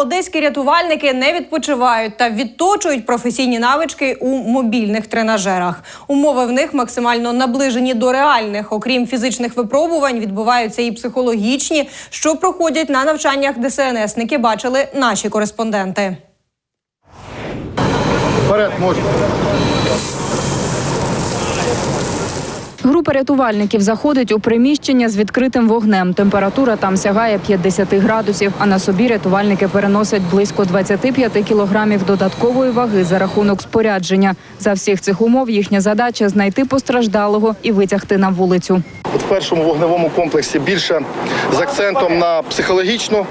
одеські рятувальники не відпочивають та відточують професійні навички у мобільних тренажерах. Умови в них максимально наближені до реальних. Окрім фізичних випробувань, відбуваються і психологічні, що проходять на навчаннях ДСНСники. Бачили наші кореспонденти. Вперед, можна. Група рятувальників заходить у приміщення з відкритим вогнем. Температура там сягає 50 градусів, а на собі рятувальники переносять близько 25 кілограмів додаткової ваги за рахунок спорядження. За всіх цих умов їхня задача знайти постраждалого і витягти на вулицю. В першому вогневому комплексі більше з акцентом на психологічну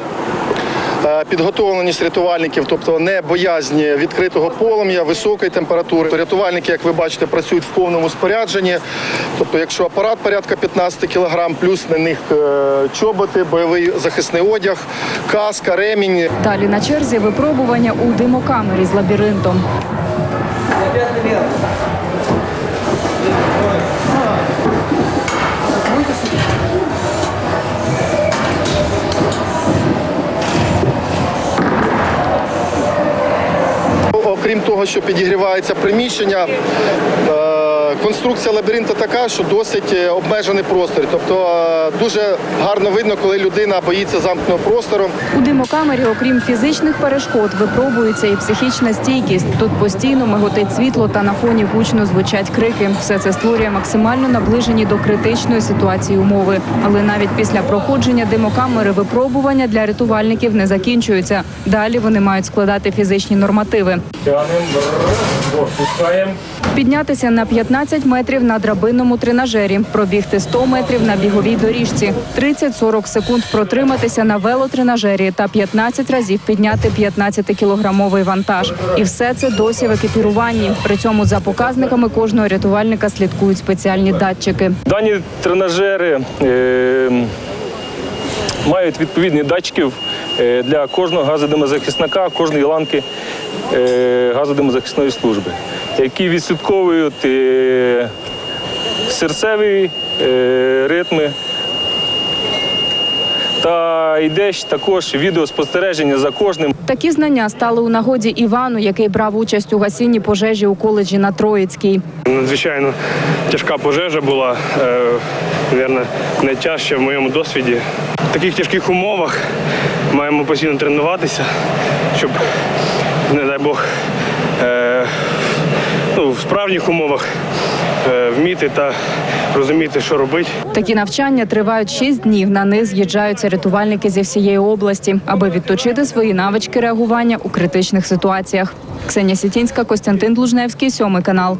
підготовленість рятувальників, тобто не боязні відкритого полум'я, високої температури. Рятувальники, як ви бачите, працюють в повному спорядженні. Тобто, якщо апарат порядка 15 кг, плюс на них е, чоботи, бойовий захисний одяг, каска, ремінь. Далі на черзі випробування у димокамері з лабіринтом. Окрім того, що підігрівається приміщення, е, конструкція лабіринту така, що досить е, обмежений простір. Тобто е, дуже гарно видно, коли людина боїться замкненого простору. У димокамері, окрім фізичних перешкод, випробується і психічна стійкість. Тут постійно миготить світло та на фоні гучно звучать крики. Все це створює максимально наближені до критичної ситуації умови. Але навіть після проходження димокамери випробування для рятувальників не закінчуються. Далі вони мають складати фізичні нормативи. Тянем, бррр, опускаємо. Піднятися на 15 метрів на драбинному тренажері, пробігти 100 метрів на біговій доріжці, 30-40 секунд протриматися на велотренажері та 15 разів підняти 15-кілограмовий вантаж. І все це досі в екіпіруванні. При цьому за показниками кожного рятувальника слідкують спеціальні датчики. Дані тренажери е, мають відповідні датчиків е, для кожного газодимозахисника, кожної ланки е, газодимозахисної служби, які відслідковують е, серцеві е, ритми. Та йде ж також відеоспостереження за кожним. Такі знання стали у нагоді Івану, який брав участь у гасінні пожежі у коледжі на Троїцькій. Надзвичайно тяжка пожежа була, е, мабуть, найтяжча в моєму досвіді. В таких тяжких умовах маємо постійно тренуватися, щоб, не дай Бог, е, справжніх умовах е, вміти та розуміти, що робити. Такі навчання тривають шість днів. На них з'їжджаються рятувальники зі всієї області, аби відточити свої навички реагування у критичних ситуаціях. Ксенія Сітінська, Костянтин Длужневський, сьомий канал.